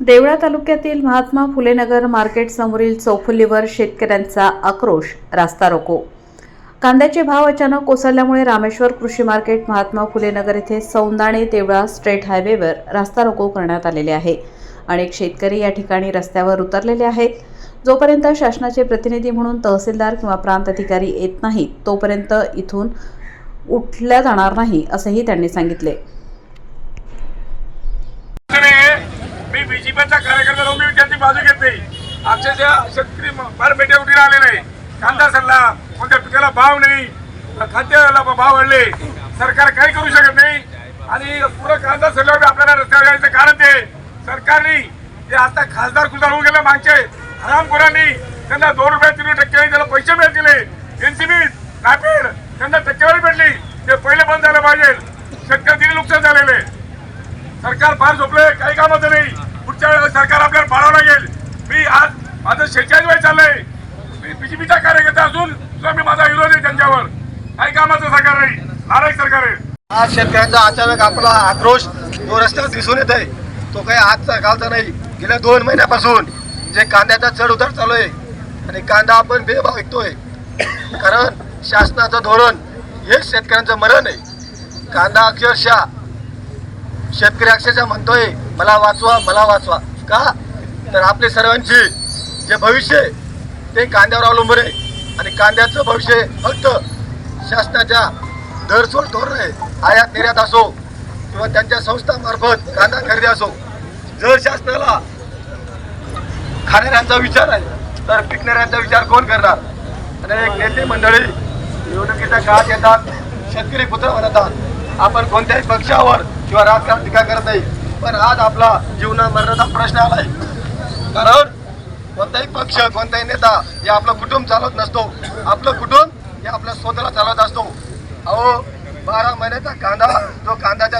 देवळा तालुक्यातील महात्मा फुलेनगर मार्केट समोरील चौफुलीवर शेतकऱ्यांचा आक्रोश रास्ता रोको. कांद्याचे भाव अचानक कोसळल्यामुळे रामेश्वर कृषी मार्केट महात्मा फुलेनगर येथे सौंदाणे देवळा स्ट्रेट हायवेवर रास्ता रोको करण्यात आलेले आहे. अनेक शेतकरी या ठिकाणी रस्त्यावर उतरलेले आहेत. जोपर्यंत शासनाचे प्रतिनिधी म्हणून तहसीलदार किंवा प्रांत अधिकारी येत नाहीत तोपर्यंत इथून उठल्या जाणार नाही असंही त्यांनी सांगितले नाही, मी बीजेपीचा कार्यकर्ता राहून मी त्यांची बाजू घेत नाही. अक्षरशः शेतकरी फार बेट्या उठून आले नाही कांदा सल्ला कोणत्या पिकाला भाव नाही खाद्याला भाव वाढले सरकार काही करू शकत नाही. आणि पुढे कांदा सल्ल्यावर आपल्याला रस्त्यावर यायचं कारण ते. सरकारने ते आता खासदार खुसदार होऊन गेले मागचे हरामखोरांनी त्यांना दोन रुपये तीन टक्के त्याला पैसे मिळत गेले. एनसीबी नापेड त्यांना टक्केवारी भेटली. ते पहिले बंद झालं पाहिजे. शेतकरी नुकसान झालेले सरकार फार झोपले काही कामाचं नाही. पुढच्या सरकार आपल्याला पाडावं लागेल. मी आज माझं शेहेचाळीस वय चाललंय. मी बीजेपीचा कार्यकर्ता असून सुद्धा मी माझा विरोध आहे त्यांच्यावर. काही कामाचं सरकार नाही. नारायण सरकार आहे. आज शेतकऱ्यांचा अचानक आपला आक्रोश जो रस्त्यावर दिसून येत आहे तो काही आजचा कालचा नाही. गेल्या दोन महिन्यापासून जे कांद्याचा चढ उतार चालू आहे आणि कांदा आपण बेभाव विकतोय. कारण शासनाचं धोरण हेच शेतकऱ्यांचं मरण आहे. कांदा अक्षरशः शेतकरी अक्षरशः म्हणतोय मला वाचवा मला वाचवा. का? तर आपले सर्वांचे जे भविष्य आहे ते कांद्यावर अवलंबून आहे. आणि कांद्याचं भविष्य फक्त शासनाच्या दरसोड धोरण आहे. आयात निर्यात असो किंवा त्यांच्या संस्थामार्फत कांदा खरेदी असो. जर शासनाला खाणाऱ्यांचा विचार आहे तर पिकणाऱ्यांचा विचार कोण करणार? आणि एक नेते मंडळी निवडणुकीच्या काळात येतात शेतकरी पुत्र म्हणतात आपण कोणत्याही पक्षावर किंवा राजकारण टीका करत नाही. पण आज आपला जीवना मरणाचा प्रश्न आलाय. कारण कोणताही पक्ष कोणताही नेता हे आपलं कुटुंब चालवत नसतो. आपलं कुटुंब हे आपल्या स्वतःला चालवत असतो. अहो बारा महिन्याचा कांदा जो कांद्याच्या